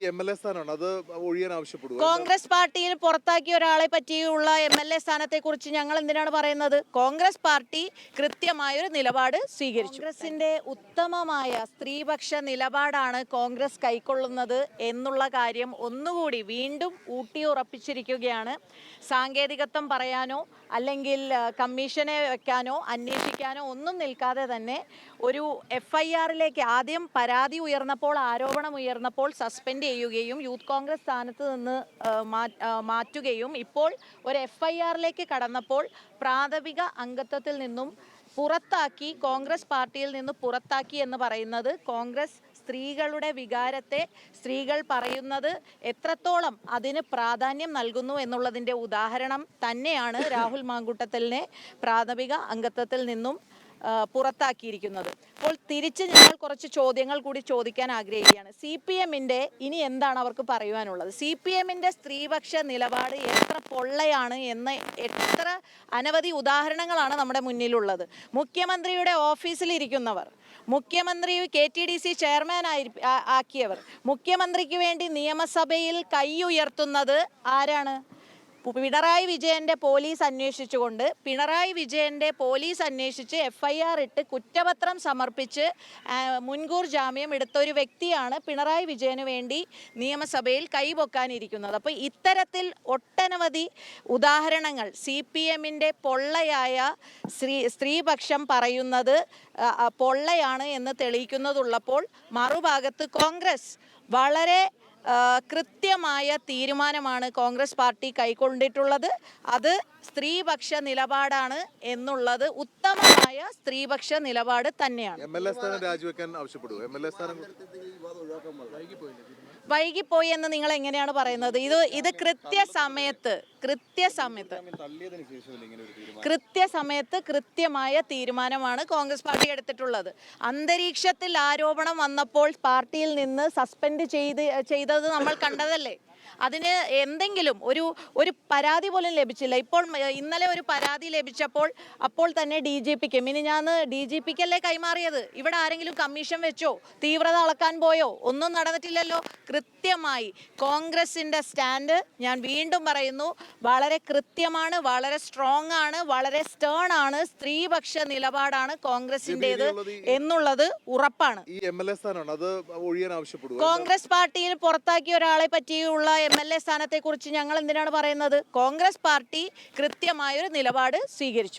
M L A സ്ഥാനമാണ്. അത് ഒഴിയാൻ ആവശ്യപ്പെടുക കോൺഗ്രസ് പാർട്ടിയിൽ പുറത്താക്കിയ ഒരാളെ പറ്റിയുള്ള എം എൽ എ സ്ഥാനത്തെ കുറിച്ച് ഞങ്ങൾ എന്തിനാണ് പറയുന്നത്? കോൺഗ്രസ് പാർട്ടി കൃത്യമായൊരു നിലപാട് സ്വീകരിച്ചു. കോൺഗ്രസിന്റെ ഉത്തമമായ സ്ത്രീപക്ഷ നിലപാടാണ് കോൺഗ്രസ് കൈക്കൊള്ളുന്നത് എന്നുള്ള കാര്യം ഒന്നുകൂടി വീണ്ടും ഊട്ടിയുറപ്പിച്ചിരിക്കുകയാണ്. സാങ്കേതികത്വം പറയാനോ അല്ലെങ്കിൽ കമ്മീഷനെ വെക്കാനോ അന്വേഷിക്കാനോ ഒന്നും നിൽക്കാതെ തന്നെ ഒരു എഫ് ഐ ആറിലേക്ക് ആദ്യം പരാതി ഉയർന്നപ്പോൾ ആരോപണം ഉയർന്നപ്പോൾ സസ്പെൻഡ് ചെയ്യുകയും യൂത്ത് കോൺഗ്രസ് സ്ഥാനത്ത് നിന്ന് മാറ്റുകയും ഇപ്പോൾ ഒരു എഫ് ഐ ആറിലേക്ക് കടന്നപ്പോൾ പ്രാഥമിക അംഗത്വത്തിൽ നിന്നും പുറത്താക്കി കോൺഗ്രസ് പാർട്ടിയിൽ നിന്ന് പുറത്താക്കി എന്ന് പറയുന്നത് കോൺഗ്രസ് സ്ത്രീകളുടെ വികാരത്തെ സ്ത്രീകൾ പറയുന്നത് എത്രത്തോളം അതിന് പ്രാധാന്യം നൽകുന്നു എന്നുള്ളതിന്റെ ഉദാഹരണം തന്നെയാണ് രാഹുൽ മാങ്കൂട്ടത്തലിനെ പ്രാഥമിക അംഗത്വത്തിൽ നിന്നും പുറത്താക്കിയിരിക്കുന്നത്. അപ്പോൾ തിരിച്ച് ഞങ്ങൾ കുറച്ച് ചോദ്യങ്ങൾ കൂടി ചോദിക്കാൻ ആഗ്രഹിക്കുകയാണ്. സി പി എമ്മിന്റെ ഇനി എന്താണ് അവർക്ക് പറയുവാനുള്ളത്? സി പി എമ്മിന്റെ സ്ത്രീപക്ഷ നിലപാട് എത്ര പൊള്ളയാണ് എന്ന് എത്ര അനവധി ഉദാഹരണങ്ങളാണ് നമ്മുടെ മുന്നിലുള്ളത്. മുഖ്യമന്ത്രിയുടെ ഓഫീസിലിരിക്കുന്നവർ മുഖ്യമന്ത്രി K T D C chairman ആയി ആക്കിയവർ മുഖ്യമന്ത്രിക്ക് വേണ്ടി നിയമസഭയിൽ കൈ ഉയർത്തുന്നത് ആരാണ്? പിണറായി വിജയന്റെ പോലീസ് അന്വേഷിച്ചുകൊണ്ട് പിണറായി വിജയന്റെ പോലീസ് അന്വേഷിച്ച് എഫ്ഐആർ ഇട്ട് കുറ്റപത്രം സമർപ്പിച്ച് മുൻകൂർ ജാമ്യം എടുത്ത ഒരു വ്യക്തിയാണ് പിണറായി വിജയന് വേണ്ടി നിയമസഭയിൽ കൈപൊക്കാനിരിക്കുന്നത്. അപ്പോൾ ഇത്തരത്തിൽ ഒട്ടനവധി ഉദാഹരണങ്ങൾ സി പി എമ്മിന്റെ പൊള്ളയായ സ്ത്രീ സ്ത്രീപക്ഷം പറയുന്നത് പൊള്ളയാണ് എന്ന് തെളിയിക്കുന്നതുള്ളപ്പോൾ മറുഭാഗത്ത് കോൺഗ്രസ് വളരെ കൃത്യമായ തീരുമാനമാണ് കോൺഗ്രസ് പാർട്ടി കൈക്കൊണ്ടിട്ടുള്ളത്. അത് സ്ത്രീപക്ഷ നിലപാടാണ് എന്നുള്ളത് ഉത്തമമായ സ്ത്രീപക്ഷ നിലപാട് തന്നെയാണ്. എം എൽ എ സ്ഥാനം രാജിവെക്കാൻ ആവശ്യപ്പെടുക എം എൽ എ സ്ഥാനം വൈകിപ്പോയി എന്ന് നിങ്ങൾ എങ്ങനെയാണ് പറയുന്നത്? ഇത് ഇത് കൃത്യസമയത്ത് കൃത്യസമയത്ത് കൃത്യസമയത്ത് കൃത്യമായ തീരുമാനമാണ് കോൺഗ്രസ് പാർട്ടി എടുത്തിട്ടുള്ളത്. അന്തരീക്ഷത്തിൽ ആരോപണം വന്നപ്പോൾ പാർട്ടിയിൽ നിന്ന് സസ്പെൻഡ് ചെയ്ത് ചെയ്തത് നമ്മൾ കണ്ടതല്ലേ? അതിന് എന്തെങ്കിലും ഒരു ഒരു പരാതി പോലും ലഭിച്ചില്ല. ഇപ്പോൾ ഇന്നലെ ഒരു പരാതി ലഭിച്ചപ്പോൾ അപ്പോൾ തന്നെ ഡി ജി പിക്ക് മിനിഞ്ഞാന്ന് ഡി ജി പിക്കല്ലേ കൈമാറിയത്? ഇവിടെ ആരെങ്കിലും കമ്മീഷൻ വെച്ചോ തീവ്രത അളക്കാൻ പോയോ? ഒന്നും നടന്നിട്ടില്ലല്ലോ. കൃത്യമായി കോൺഗ്രസിന്റെ സ്റ്റാൻഡ് ഞാൻ വീണ്ടും പറയുന്നു വളരെ കൃത്യമാണ് വളരെ സ്ട്രോങ് ആണ് വളരെ സ്റ്റേൺ ആണ് സ്ത്രീപക്ഷ നിലപാടാണ് കോൺഗ്രസിന്റെത് എന്നുള്ളത് ഉറപ്പാണ്. കോൺഗ്രസ് പാർട്ടിയിൽ പുറത്താക്കിയ ഒരാളെ പറ്റിയുള്ള എം എൽ എ സ്ഥാനത്തെ കുറിച്ച് ഞങ്ങൾ എന്തിനാണ് പറയുന്നത്? കോൺഗ്രസ് പാർട്ടി കൃത്യമായൊരു നിലപാട് സ്വീകരിച്ചു.